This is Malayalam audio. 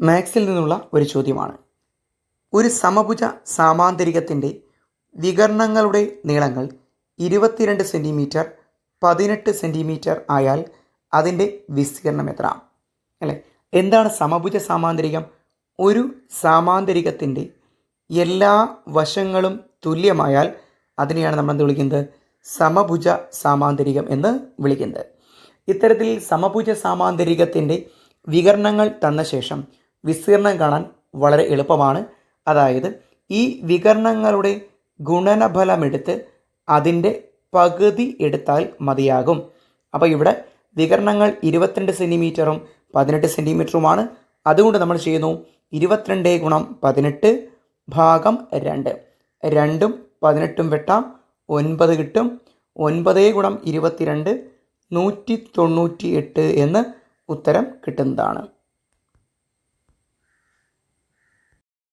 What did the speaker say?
മാത്സിൽ നിന്നുള്ള ഒരു ചോദ്യമാണ്. ഒരു സമഭുജ സാമാന്തരികത്തിന്റെ വികർണങ്ങളുടെ നീളങ്ങൾ ഇരുപത്തിരണ്ട് സെന്റിമീറ്റർ പതിനെട്ട് സെന്റിമീറ്റർ ആയാൽ അതിന്റെ വിസ്തീർണം എത്ര? അല്ലേ? എന്താണ് സമഭുജ സാമാന്തരികം? ഒരു സാമാന്തരികത്തിന്റെ എല്ലാ വശങ്ങളും തുല്യമായാൽ അതിനെയാണ് നമ്മൾ എന്ത് വിളിക്കുന്നത്? സമഭുജ സാമാന്തരികം എന്ന് വിളിക്കുന്നത്. ഇത്തരത്തിൽ സമഭുജ സാമാന്തരികത്തിന്റെ വികരണങ്ങൾ തന്ന ശേഷം വിസ്തീർണം കാണാൻ വളരെ എളുപ്പമാണ്. അതായത് ഈ വികരണങ്ങളുടെ ഗുണനഫലമെടുത്ത് അതിന്റെ പകുതി എടുത്താൽ മതിയാകും. അപ്പോൾ ഇവിടെ വികരണങ്ങൾ ഇരുപത്തിരണ്ട് സെന്റിമീറ്ററും പതിനെട്ട് സെന്റിമീറ്ററുമാണ് അതുകൊണ്ട് നമ്മൾ ചെയ്യുന്നു? ഇരുപത്തിരണ്ട് ഗുണം പതിനെട്ട് ഭാഗം രണ്ട്. രണ്ടും പതിനെട്ടും വെട്ടാം. ഒൻപത് കിട്ടും. ഒൻപത് ഗുണം ഇരുപത്തിരണ്ട് നൂറ്റി തൊണ്ണൂറ്റി എട്ട് എന്ന് ഉത്തരം കിട്ടുന്നതാണ്.